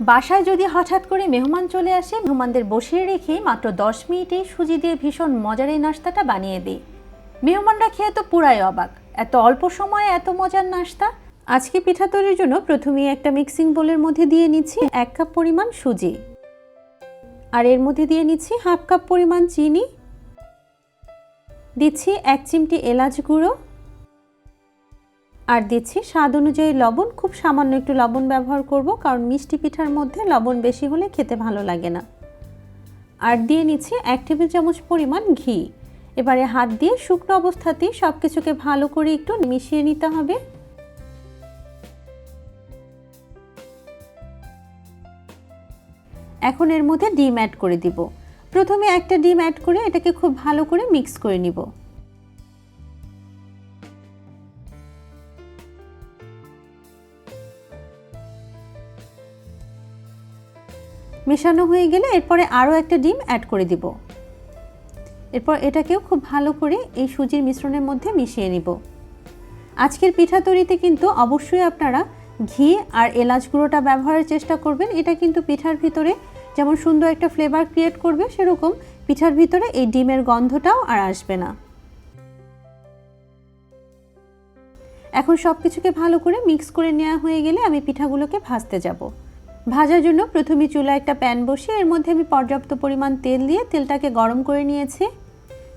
বাসায় যদি হঠাৎ করে মেহমান চলে আসে, মেহমানদের বসিয়ে রেখে মাত্র দশ মিনিটেই সুজি দিয়ে ভীষণ মজার এই নাস্তাটা বানিয়ে দিই। মেহমানরা খেয়ে তো পুরাই অবাক। এত অল্প সময়ে এত মজার নাস্তা? আজকে পিঠা তৈরির জন্য প্রথমেই একটা মিক্সিং বোলের মধ্যে দিয়ে নিচ্ছি এক কাপ পরিমাণ সুজি। আর এর মধ্যে দিয়ে নিচ্ছি হাফ কাপ পরিমাণ চিনি। দিচ্ছি এক চিমটি এলাচ গুঁড়ো। আর দিচ্ছি স্বাদ অনুযায়ী লবণ। খুব সামান্য একটু লবণ ব্যবহার করব, কারণ মিষ্টি পিঠার মধ্যে লবণ বেশি হলে খেতে ভালো লাগে না। আর দিয়ে নিচ্ছি এক টেবিল চামচ পরিমাণ ঘি। এবারে হাত দিয়ে শুকনো অবস্থাতেই সব কিছুকে ভালো করে একটু মিশিয়ে নিতে হবে। এখন এর মধ্যে ডিম অ্যাড করে দিব। প্রথমে একটা ডিম অ্যাড করে এটাকে খুব ভালো করে মিক্স করে নিব। মেশানো হয়ে গেলে এরপরে আরও একটা ডিম অ্যাড করে দিব। এরপর এটাকেও খুব ভালো করে এই সুজির মিশ্রণের মধ্যে মিশিয়ে নিব। আজকের পিঠা তৈরিতে কিন্তু অবশ্যই আপনারা ঘি আর এলাচ গুঁড়োটা ব্যবহারের চেষ্টা করবেন। এটা কিন্তু পিঠার ভিতরে যেমন সুন্দর একটা ফ্লেভার ক্রিয়েট করবে, সেরকম পিঠার ভিতরে এই ডিমের গন্ধটাও আর আসবে না। এখন সব কিছুকে ভালো করে মিক্স করে নেওয়া হয়ে গেলে আমি পিঠাগুলোকে ভাজতে যাব। ভাজার জন্য প্রথমে চুলায় একটা প্যান বসিয়ে এর মধ্যে আমি পর্যাপ্ত পরিমাণ তেল দিয়ে তেলটাকে গরম করে নিয়েছি।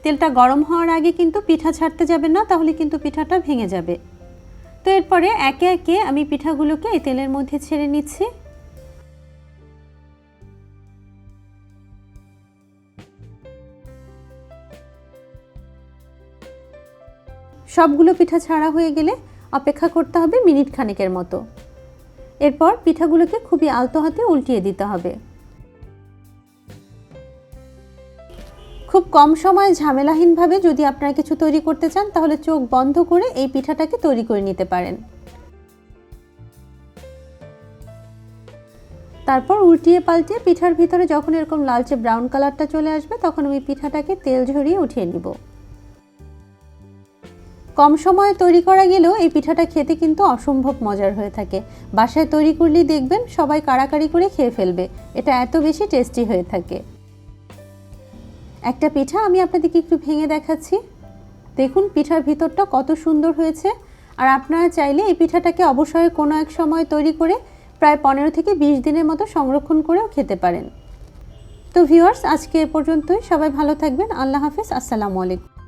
তেলটা গরম হওয়ার আগে কিন্তু পিঠা ছাড়তে যাবে না, তাহলে কিন্তু পিঠাটা ভেঙে যাবে। তো এরপরে একে একে আমি পিঠাগুলোকে এই তেলের মধ্যে ছেড়ে নিচ্ছি। সবগুলো পিঠা ছাড়া হয়ে গেলে অপেক্ষা করতে হবে মিনিট খানেকের মতো। এরপর পিঠাগুলোকে খুবই আলতো হাতে উল্টিয়ে দিতে হবে। খুব কম সময়ে ঝামেলাহীনভাবে যদি আপনারা কিছু তৈরি করতে চান, তাহলে চোখ বন্ধ করে এই পিঠাটাকে তৈরি করে নিতে পারেন। তারপর উল্টিয়ে পাল্টিয়ে পিঠার ভিতরে যখন এরকম লালচে ব্রাউন কালারটা চলে আসবে, তখন আমি পিঠাটাকে তেল ঝরিয়ে উঠিয়ে নিব। কম সময়ে তৈরি করা গেলেও এই পিঠাটা খেতে কিন্তু অসম্ভব মজার হয়ে থাকে। বাসায় তৈরি করলেই দেখবেন সবাই কাড়াকাড়ি করে খেয়ে ফেলবে। এটা এত বেশি টেস্টি হয়ে থাকে। একটা পিঠা আমি আপনাদেরকে একটু ভেঙে দেখাচ্ছি। দেখুন পিঠার ভিতরটা কত সুন্দর হয়েছে। আর আপনারা চাইলে এই পিঠাটাকে অবশ্যই কোনো এক সময় তৈরি করে প্রায় পনেরো থেকে বিশ দিনের মতো সংরক্ষণ করেও খেতে পারেন। তো ভিউয়ার্স, আজকে এ পর্যন্তই। সবাই ভালো থাকবেন। আল্লাহ হাফিজ। আসসালামু আলাইকুম।